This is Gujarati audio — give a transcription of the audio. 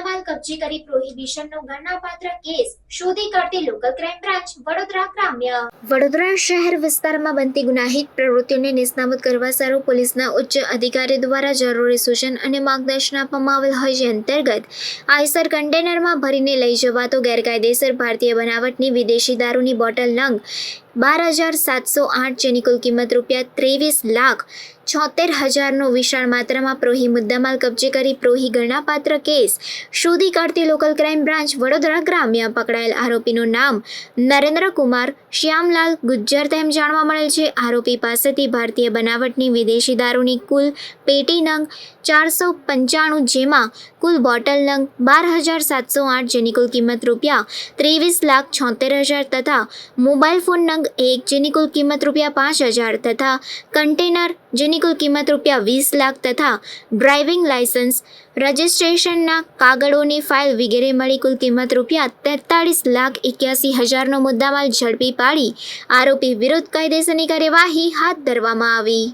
કબજે કરી પ્રોહિબિશનનો ગણનાપાત્ર કેસ શોધી કાઢતી લોકલ ક્રાઇમ બ્રાન્ચ વડોદરા ગ્રામ્ય. વડોદરા શહેર વિસ્તારમાં બનતી ગુનાહિત પ્રવૃત્તિઓને નિષ્ણાબૂદ કરવા સારું પોલીસના ઉચ્ચ અધિકારી દ્વારા જરૂરી સૂચન અને માર્ગદર્શન આપવામાં આવેલ હોય જે અંતર્ગત, આઈસર કન્ટેનરમાં ભરીને લઈ જવાતો ગેરકાયદેસર ભારતીય બનાવટની વિદેશી દારૂની બોટલ નંગ બાર હજાર સાતસો આઠ જેની કુલ કિંમત રૂપિયા ત્રેવીસ લાખ છોતેર હજારનો વિશાળ માત્રામાં પ્રોહી મુદ્દામાલ કબજે કરી પ્રોહી ગણનાપાત્ર કેસ. શોધી કાઢતી લોકલ ક્રાઇમ બ્રાન્ચ વડોદરા ગ્રામ્ય પકડાયેલ આરોપીનું નામ નરેન્દ્ર કુમાર શ્યામલાલ ગુજ્જર તેમ જાણવા મળેલ છે. આરોપી પાસેથી ભારતીય બનાવટની વિદેશી દારૂની કુલ પેટી નંગ ચારસો પંચાણું જેમાં કુલ બોટલ નંગ બાર હજાર સાતસો આઠ જેની કુલ કિંમત રૂપિયા ત્રેવીસ લાખ છોતેર હજાર તથા મોબાઈલ ફોન નંગ એક જેની કુલ કિંમત રૂપિયા પાંચ હજાર તથા કન્ટેનર જેની કુલ કિંમત રૂપિયા વીસ લાખ તથા ડ્રાઇવિંગ લાયસન્સ રજિસ્ટ્રેશનના કાગળોની ફાઇલ વગેરે મળી કુલ કિંમત રૂપિયા તેતાળીસ લાખ એક્યાસી હજારનો મુદ્દામાલ ઝડપી પાડી આરોપી વિરુદ્ધ કાયદેસરની કાર્યવાહી હાથ ધરવામાં આવી.